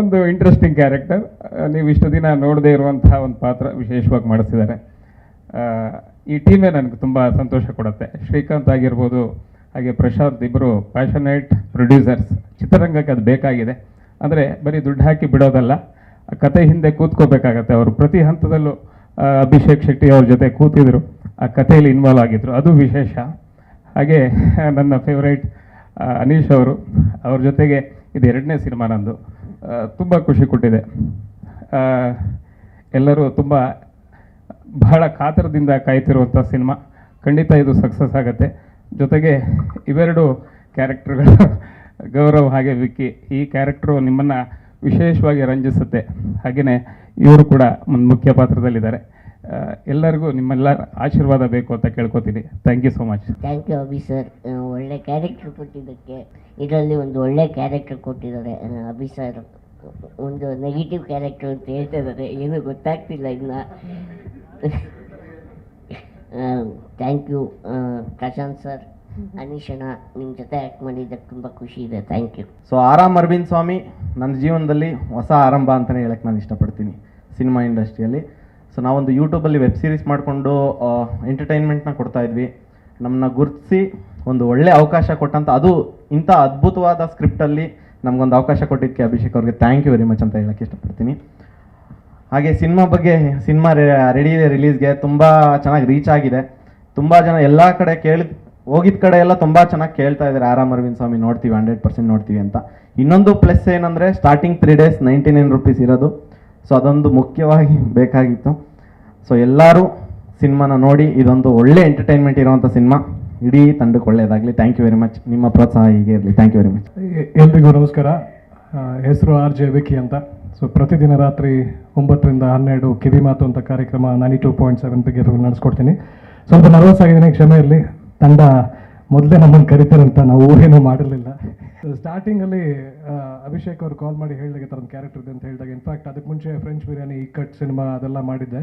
ಒಂದು interesting character ನೀವು ಇಷ್ಟು ದಿನ ನೋಡದೇ ಇರುವಂತಹ ಒಂದು ಪಾತ್ರ ವಿಶೇಷವಾಗಿ ಮಾಡಿಸಿದ್ದಾರೆ. ಈ ಟೀಮೇ ನನಗೆ ತುಂಬ ಸಂತೋಷ ಕೊಡುತ್ತೆ. ಶ್ರೀಕಾಂತ್ ಆಗಿರ್ಬೋದು, ಹಾಗೆ ಪ್ರಶಾಂತ್ ಇಬ್ಬರು ಪ್ಯಾಷನೇಟ್ ಪ್ರೊಡ್ಯೂಸರ್ಸ್ ಚಿತ್ರರಂಗಕ್ಕೆ ಅದು ಬೇಕಾಗಿದೆ. ಅಂದರೆ ಬರೀ ದುಡ್ಡು ಹಾಕಿ ಬಿಡೋದಲ್ಲ ಕತೆ ಹಿಂದೆ ಕೂತ್ಕೋಬೇಕಾಗತ್ತೆ. ಅವರು ಪ್ರತಿ ಹಂತದಲ್ಲೂ ಅಭಿಷೇಕ್ ಶೆಟ್ಟಿ ಅವ್ರ ಜೊತೆ ಕೂತಿದ್ರು. ಆ ಕಥೆಯಲ್ಲಿ ಇನ್ವಾಲ್ವ್ ಆಗಿದ್ರು. ಅದು ವಿಶೇಷ. ಹಾಗೆ, ನನ್ನ ಫೇವ್ರೇಟ್ ಅನೀಶ್ ಅವರು, ಅವ್ರ ಜೊತೆಗೆ ಇದು ಎರಡನೇ ಸಿನಿಮಾ ನಂದು. ತುಂಬ ಖುಷಿ ಕೊಟ್ಟಿದೆ. ಎಲ್ಲರೂ ತುಂಬ ಬಹಳ ಕಾತರದಿಂದ ಕಾಯ್ತಿರುವಂಥ ಸಿನಿಮಾ. ಖಂಡಿತ ಇದು ಸಕ್ಸಸ್ ಆಗುತ್ತೆ. ಜೊತೆಗೆ ಇವೆರಡು ಕ್ಯಾರೆಕ್ಟರ್ಗಳು ಗೌರವ್ ಹಾಗೆ ವಿಕ್ಕಿ. ಈ ಕ್ಯಾರೆಕ್ಟ್ರು ನಿಮ್ಮನ್ನು ವಿಶೇಷವಾಗಿ ರಂಜಿಸುತ್ತೆ. ಹಾಗೆಯೇ ಇವರು ಕೂಡ ಒಂದು ಮುಖ್ಯ ಪಾತ್ರದಲ್ಲಿದ್ದಾರೆ. ಎಲ್ಲರಿಗೂ ನಿಮ್ಮೆಲ್ಲರ ಆಶೀರ್ವಾದ ಬೇಕು ಅಂತ ಕೇಳ್ಕೊತೀನಿ. Thank you so much thank you Abhi sir ಒಳ್ಳೆ ಕ್ಯಾರೆಕ್ಟರ್ ಕೊಟ್ಟಿದ್ದಕ್ಕೆ, ಇದರಲ್ಲಿ ಒಂದು ಒಳ್ಳೆ ಕ್ಯಾರೆಕ್ಟರ್ ಕೊಟ್ಟಿದ್ದಾರೆ. ಅಭಿಸಾರ್ ಅಭಿ ಸರ್ ಒಂದು ನೆಗೆಟಿವ್ ಕ್ಯಾರೆಕ್ಟರ್ ಅಂತ ಹೇಳ್ತಾ ಇದ್ದಾರೆ. ಏನು ಗೊತ್ತಾಗ್ತಿಲ್ಲ ಇನ್ನು. ಥ್ಯಾಂಕ್ ಯು ಪ್ರಶಾಂತ್ ಸರ್ ಅನೀಶಣ ನಿಮ್ಮ ಜೊತೆ ಆ್ಯಕ್ಟ್ ಮಾಡಿದ್ದಕ್ಕೆ ತುಂಬ ಖುಷಿ ಇದೆ. ಥ್ಯಾಂಕ್ ಯು ಸೊ ಆರಾಮ್ ಅರವಿಂದ್ ಸ್ವಾಮಿ, ನನ್ನ ಜೀವನದಲ್ಲಿ ಹೊಸ ಆರಂಭ ಅಂತಲೇ ಹೇಳಕ್ಕೆ ನಾನು ಇಷ್ಟಪಡ್ತೀನಿ ಸಿನಿಮಾ ಇಂಡಸ್ಟ್ರಿಯಲ್ಲಿ. ಸೊ ನಾವೊಂದು ಯೂಟ್ಯೂಬಲ್ಲಿ ವೆಬ್ ಸೀರೀಸ್ ಮಾಡಿಕೊಂಡು ಎಂಟರ್ಟೈನ್ಮೆಂಟ್ನ ಕೊಡ್ತಾ ಇದ್ವಿ. ನಮ್ಮನ್ನ ಗುರುತಿಸಿ ಒಂದು ಒಳ್ಳೆ ಅವಕಾಶ ಕೊಟ್ಟಂತ, ಅದು ಇಂಥ ಅದ್ಭುತವಾದ ಸ್ಕ್ರಿಪ್ಟಲ್ಲಿ ನಮಗೊಂದು ಅವಕಾಶ ಕೊಟ್ಟಿದ್ದಕ್ಕೆ ಅಭಿಷೇಕ್ ಅವ್ರಿಗೆ ಥ್ಯಾಂಕ್ ಯು ವೆರಿ ಮಚ್ ಅಂತ ಹೇಳಕ್ಕೆ ಇಷ್ಟಪಡ್ತೀನಿ. ಹಾಗೆ ಸಿನಿಮಾ ಬಗ್ಗೆ, ಸಿನಿಮಾ ರೆಡಿ ಇದೆ ರಿಲೀಸ್ಗೆ ತುಂಬ ಚೆನ್ನಾಗಿ ರೀಚ್ ಆಗಿದೆ. ತುಂಬ ಜನ ಎಲ್ಲ ಕಡೆ ಕೇಳಿ ಹೋಗಿದ ಕಡೆ ಎಲ್ಲ ತುಂಬ ಚೆನ್ನಾಗಿ ಕೇಳ್ತಾ ಇದ್ದಾರೆ. ಆರಾಮ್ ಅರವಿಂದ್ ಸ್ವಾಮಿ ನೋಡ್ತೀವಿ ಹಂಡ್ರೆಡ್ ಪರ್ಸೆಂಟ್ ನೋಡ್ತೀವಿ ಅಂತ. ಇನ್ನೊಂದು ಪ್ಲಸ್ ಏನಂದರೆ starting three days ninety nine rupees ಇರೋದು. ಸೊ ಅದೊಂದು ಮುಖ್ಯವಾಗಿ ಬೇಕಾಗಿತ್ತು. ಸೊ ಎಲ್ಲರೂ ಸಿನಿಮಾನ ನೋಡಿ, ಇದೊಂದು ಒಳ್ಳೆ ಎಂಟರ್ಟೈನ್ಮೆಂಟ್ ಇರುವಂಥ ಸಿನಿಮಾ. ಇಡೀ ತಂಡಕ್ಕೆ ಒಳ್ಳೆಯದಾಗಲಿ ಥ್ಯಾಂಕ್ ಯು ವೆರಿ ಮಚ್ ನಿಮ್ಮ ಪ್ರೋತ್ಸಾಹ ಹೀಗೆ ಇರಲಿ. ಥ್ಯಾಂಕ್ ಯು ವೆರಿ ಮಚ್ ಎಲ್ರಿಗೂ ನಮಸ್ಕಾರ. ಹೆಸರು ಆರ್ ಜೆ ವಿಕಿ ಅಂತ. ಸೊ ಪ್ರತಿದಿನ ರಾತ್ರಿ ಒಂಬತ್ತರಿಂದ ಹನ್ನೆರಡು ಕಿವಿ ಮಾತು ಅಂತ ಕಾರ್ಯಕ್ರಮ ನೈಂಟಿ ಟೂ ಪಾಯಿಂಟ್ ಸೆವೆನ್ ಬಗ್ಗೆ ನಡೆಸ್ಕೊಡ್ತೀನಿ. ಸ್ವಲ್ಪ ನರ್ವಸ್ ಆಗಿದ್ದೀನಿ. ಕ್ಷಮೆ ಇರಲಿ. ತಂಡ ಮೊದಲೇ ನಮ್ಮನ್ನು ಕರಿತಾರಂತ ನಾವು ಊಹೆನೂ ಮಾಡಿರಲಿಲ್ಲ. ಸ್ಟಾರ್ಟಿಂಗಲ್ಲಿ ಅಭಿಷೇಕ್ ಅವರು ಕಾಲ್ ಮಾಡಿ ಹೇಳಿದಾಗ ಥರದ ಕ್ಯಾರೆಕ್ಟರ್ ಇದೆ ಅಂತ ಹೇಳಿದಾಗ. ಇನ್ಫ್ಯಾಕ್ಟ್ ಅದಕ್ಕೆ ಮುಂಚೆ ಫ್ರೆಂಚ್ ಬಿರಿಯಾನಿ ಇಕ್ಕಟ್ ಸಿನಿಮಾ ಅದೆಲ್ಲ ಮಾಡಿದ್ದೆ.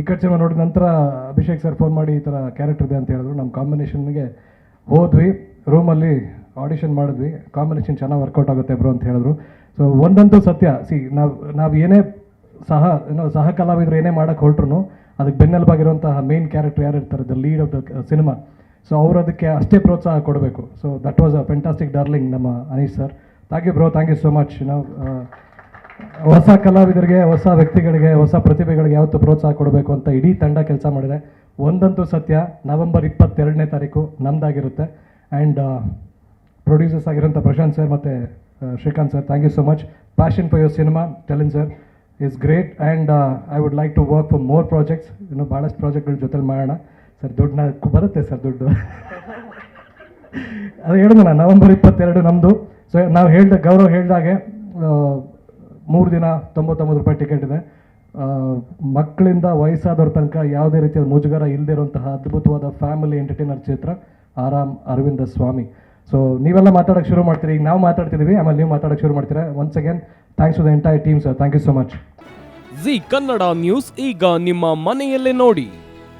ಇಕ್ಕಟ್ ಸಿನಿಮಾ ನೋಡಿದ ನಂತರ ಅಭಿಷೇಕ್ ಸರ್ ಫೋನ್ ಮಾಡಿ ಈ ಥರ ಕ್ಯಾರೆಕ್ಟರ್ ಇದೆ ಅಂತ ಹೇಳಿದ್ರು. ನಮ್ಮ ಕಾಂಬಿನೇಷನ್ಗೆ ಹೋದ್ವಿ ರೂಮಲ್ಲಿ ಆಡಿಷನ್ ಮಾಡಿದ್ವಿ. ಕಾಂಬಿನೇಷನ್ ಚೆನ್ನಾಗಿ ವರ್ಕೌಟ್ ಆಗುತ್ತೆ ಬ್ರೋ ಅಂತ ಹೇಳಿದ್ರು. ಸೊ ಒಂದಂತೂ ಸತ್ಯ. ಸಿ ನಾವು ನಾವು ಏನೇ ಸಹ, ಏನೋ ಸಹ ಕಲಾವಿದರು ಏನೇ ಮಾಡೋಕ್ಕೆ ಹೊರಟ್ರು ಅದಕ್ಕೆ ಬೆನ್ನೆಲುಬಾಗಿರುವಂತಹ ಮೇನ್ ಕ್ಯಾರೆಕ್ಟರ್ ಯಾರು ಇರ್ತಾರೆ the lead of the cinema so ಅವರು ಅದಕ್ಕೆ ಅಷ್ಟೇ ಪ್ರೋತ್ಸಾಹ ಕೊಡಬೇಕು. So that was a fantastic darling ನಮ್ಮ Aneesh sir thank you bro thank you so much ನಾವು ಹೊಸ ಕಲಾವಿದರಿಗೆ, ಹೊಸ ವ್ಯಕ್ತಿಗಳಿಗೆ, ಹೊಸ ಪ್ರತಿಭೆಗಳಿಗೆ ಯಾವತ್ತು ಪ್ರೋತ್ಸಾಹ ಕೊಡಬೇಕು ಅಂತ ಇಡೀ ತಂಡ ಕೆಲಸ ಮಾಡಿದೆ. ಒಂದಂತೂ ಸತ್ಯ, ನವೆಂಬರ್ ಇಪ್ಪತ್ತೆರಡನೇ ತಾರೀಕು ನಮ್ದಾಗಿರುತ್ತೆ. ಆ್ಯಂಡ್ ಪ್ರೊಡ್ಯೂಸರ್ಸ್ ಆಗಿರೋಂಥ ಪ್ರಶಾಂತ್ ಸರ್ ಮತ್ತು Srikanth sir thank you so much passion for your cinema talent sir is great and I would like to work for more projects ಇನ್ನು ಭಾಳಷ್ಟು ಪ್ರಾಜೆಕ್ಟ್ಗಳ ಜೊತೆಲಿ ಮಾಡೋಣ. ಸರ್ ದುಡ್ಡು ಬರುತ್ತೆ ಸರ್ ದುಡ್ಡು. ಅದು ಹೇಳಿದ್ನಲ್ಲ, ನವೆಂಬರ್ ಇಪ್ಪತ್ತೆರಡು ನಮ್ಮದು ಸೊ ನಾವು ಹೇಳ್ದ ಗೌರವ್ ಹೇಳಿದಾಗೆ ಮೂರು ದಿನ ತೊಂಬತ್ತೊಂಬತ್ತು ರೂಪಾಯಿ ಟಿಕೆಟ್ ಇದೆ. ಮಕ್ಕಳಿಂದ ವಯಸ್ಸಾದವ್ರ ತನಕ ಯಾವುದೇ ರೀತಿಯ ಮುಜುಗರ ಇಲ್ಲದೆ ಇರುವಂತಹ ಅದ್ಭುತವಾದ ಫ್ಯಾಮಿಲಿ ಎಂಟರ್ಟೈನರ್ ಚಿತ್ರ ಆರಾಮ್ ಅರವಿಂದ ಸ್ವಾಮಿ. ಸೊ ನೀವೆಲ್ಲ ಮಾತಾಡೋಕ್ಕೆ ಶುರು ಮಾಡ್ತೀರಿ. ಈಗ ನಾವು ಮಾತಾಡ್ತಿದ್ದೀವಿ ಆಮೇಲೆ ನೀವು ಮಾತಾಡೋಕ್ಕೆ ಶುರು ಮಾಡ್ತೀರಾ. Once again thanks to the entire team sir thank you so much Zee Kannada news ಈಗ ನಿಮ್ಮ ಮನೆಯಲ್ಲೇ ನೋಡಿ.